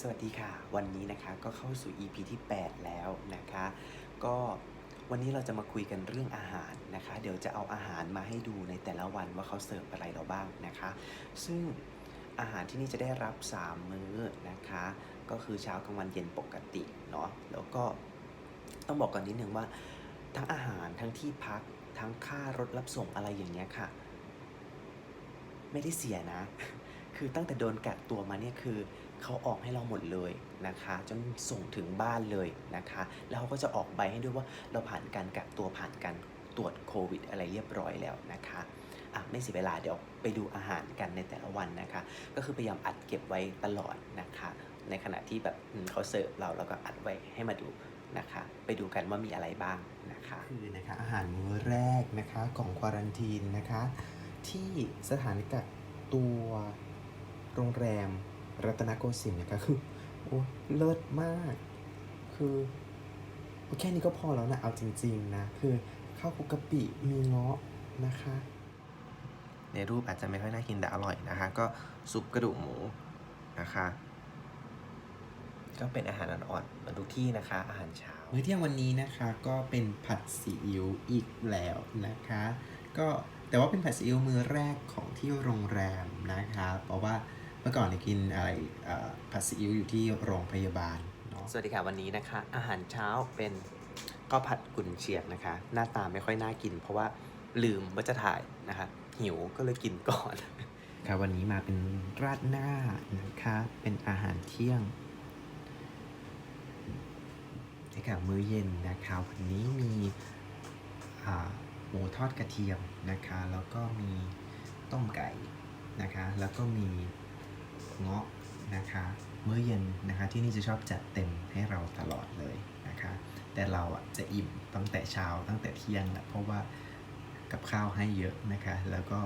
สวัสดีค่ะ วันนี้นะคะก็เข้าสู่ EP ที่ 8 แล้วนะคะ ก็วันนี้เราจะมาคุยกันเรื่องอาหารนะคะ เดี๋ยวจะเอาอาหารมาให้ดูในแต่ละวันว่าเขาเสิร์ฟอะไรเราบ้างนะคะ ซึ่งอาหารที่นี่จะได้รับ 3 มื้อนะคะ ก็คือเช้ากลางวันเย็นปกติเนาะแล้วก็ต้องบอกก่อนนิดนึงว่า ทั้งอาหารทั้งที่พักทั้งค่ารถรับส่งอะไรอย่างเงี้ยค่ะ ไม่ได้เสียนะ คือตั้งแต่โดนกักตัวมาเนี่ยคือเขาออกให้เราหมดเลยนะคะ จนส่งถึงบ้านเลยนะคะ แล้วเขาก็จะออกใบให้ด้วยว่าเราผ่านการกักตัวผ่านการตรวจโควิด อะไรเรียบร้อยแล้วนะคะอะไม่เสียเวลาเดี๋ยวไปดูอาหารกันในแต่ละวันนะคะ ก็คือพยายามอัดเก็บไว้ตลอดนะคะ ในขณะที่แบบเขาเสิร์ฟเราเราก็อัดไว้ให้มาดูนะคะ ไปดูกันว่ามีอะไรบ้างนะคะคือนะคะอาหารมื้อแรกนะคะของควอรันทีนนะคะ ที่สถานกักตัว โรงแรมรัตนโกสินทร์นะคะคือโอ้เลิศมาก คือแค่นี้ก็พอแล้วนะ เอาจริง ๆ นะ คือข้าวคลุกกะปิมีเงาะนะคะ ในรูปอาจจะไม่ค่อยน่ากินแต่อร่อยนะคะ ก็ซุปกระดูกหมูนะคะ ก็เป็นอาหารอ่อนๆเหมือนทุกที่นะคะ อาหารเช้ามื้อเที่ยงวันนี้นะคะก็เป็นผัดซีอิ๊วอีกแล้วนะคะ ก็แต่ว่าเป็นผัดซีอิ๊วมื้อแรกของที่โรงแรมนะคะ เพราะว่าเมื่อก่อนเนี่ยกินอะไรเอ่อผัดซีอิ๊วอยู่ที่โรงพยาบาลเนาะสวัสดีค่ะวันนี้นะคะ อาหารเช้าเป็นข้าวผัดกุนเชียงนะคะ หน้าตาไม่ค่อยน่ากิน เพราะว่าลืมว่าจะถ่ายนะคะหิวก็เลยกินก่อนครับวันนี้มาเป็นราดหน้านะคะเป็นอาหารเที่ยงในข่าวมื้อเย็นนะคะวันนี้มีอ่าหมูทอดกระเทียมนะคะ แล้วก็มีต้มไก่นะคะ แล้วก็มี เงาะนะคะเมื้อเย็นนะคะที่นี่จะชอบจัดเต็มให้เราตลอดเลยนะคะแต่เราอะจะอิ่มตั้งแต่เช้าตั้งแต่เที่ยงแหละเพราะว่ากับข้าวให้เยอะนะคะแล้วก็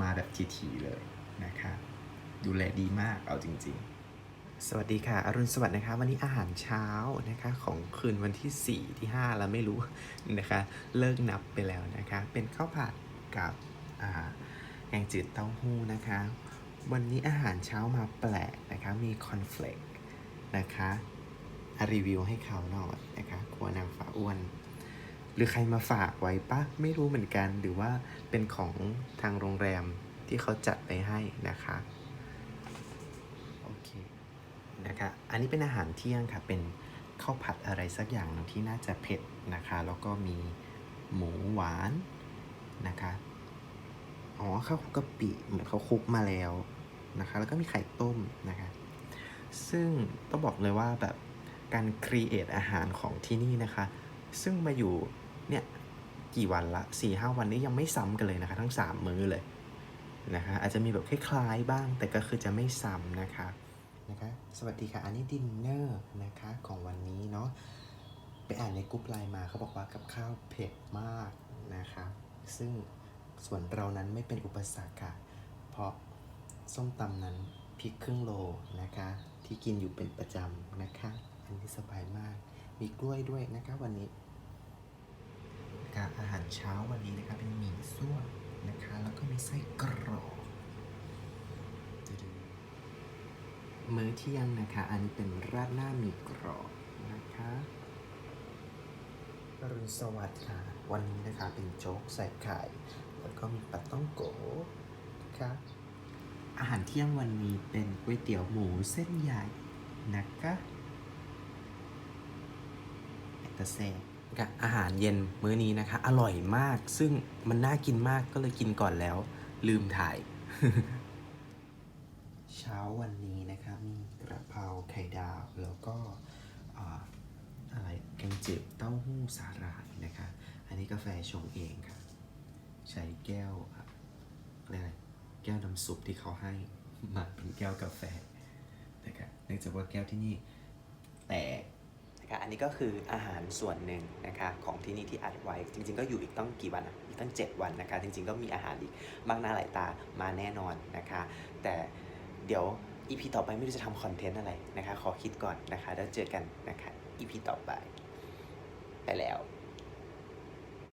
มาแบบทีๆเลยนะคะดูแลดีมากเอาจริงๆสวัสดีค่ะ อรุณสวัสดิ์นะคะ วันนี้อาหารเช้านะคะของคืนวันที่ 4 ที่ 5 แล้วไม่รู้นะคะ เลิกนับไปแล้วนะคะ เป็นข้าวผัดกับแกงจืดเต้าหู้นะคะ วันนี้อาหารเช้ามาแปลกนะคะ มีคอนเฟลกนะคะรีวิวให้เขาหน่อยนะคะครัวนางฟ้าอ้วน หรือใครมาฝากไว้ปะไม่รู้เหมือนกัน หรือว่าเป็นของทางโรงแรมที่เขาจัดไปให้นะคะโอเคนะคะอันนี้เป็นอาหารเที่ยงค่ะ เป็นข้าวผัดอะไรสักอย่างที่น่าจะเผ็ดนะคะ แล้วก็มีหมูหวานนะคะ อ๋อข้าวคุกกะปิเหมือนเขาคุกมาแล้วนะคะ แล้วก็มีไข่ต้มนะคะ ซึ่งต้องบอกเลยว่าแบบการครีเอทอาหารของที่นี่นะคะ ซึ่งมาอยู่เนี่ยกี่วันละ4ี่ห้าวันนี้ยังไม่ซ้ำกันเลยนะคะ ทั้ง3มื้อเลยนะคะอาจจะมีแบบคล้ายๆบ้าง แต่ก็คือจะไม่ซ้ำนะคะนะคะสวัสดีค่ะ อันนี้ดินเนอร์นะคะของวันนี้เนาะไปอ่านในกรุ๊ปไลน์มาเขาบอกว่ากับข้าวเผ็ดมากนะคะซึ่ง ส่วนเรานั้นไม่เป็นอุปสรรคค่ะ เพราะส้มตำนั้นพริกครึ่งโลนะคะ ที่กินอยู่เป็นประจำนะคะ อันนี้สบายมาก มีกล้วยด้วยนะคะวันนี้การอาหารเช้าวันนี้นะคะเป็นหมี่ซั่วนะคะ แล้วก็มีไส้กรอกมื้อเที่ยงนะคะ อันนี้เป็นราดหน้าหมี่กรอบนะคะอรุณสวัสดิ์ค่ะ วันนี้นะคะเป็นโจ๊กใส่ไข่ แล้วก็มีปลาต้องโกนะคะอาหารเที่ยงวันนี้เป็นก๋วยเตี๋ยวหมูเส้นใหญ่นะคะแตะแซ่ค่ะอาหารเย็นมื้อนี้นะคะ อร่อยมากซึ่งมันน่ากินมากก็เลยกินก่อนแล้ว ลืมถ่าย เช้าวันนี้นะครับมีกระเพราไข่ดาวแล้วก็อ่าอะไรแกงจืดเต้าหู้สาหร่ายนะคะ อันนี้กาแฟชงเองค่ะ ใช้แก้วอะไรแก้วน้ำซุปที่เขาให้มาเป็นแก้วกาแฟนะครับเนื่องจากว่าแก้วที่นี่แตกนะคะอันนี้ก็คืออาหารส่วนหนึ่งนะคะของที่นี่ที่อัดไว้ จริง ๆ ก็อยู่อีกต้องกี่วันอะอีกตั้ง 7 วันนะคะ จริง ๆ ก็มีอาหารอีกมากหน้าหลายตามาแน่นอนนะคะ แต่เดี๋ยว EP ต่อไปไม่รู้จะทำคอนเทนต์อะไรนะคะ ขอคิดก่อนนะคะ แล้วเจอกันนะคะ EP ต่อไป ไปแล้ว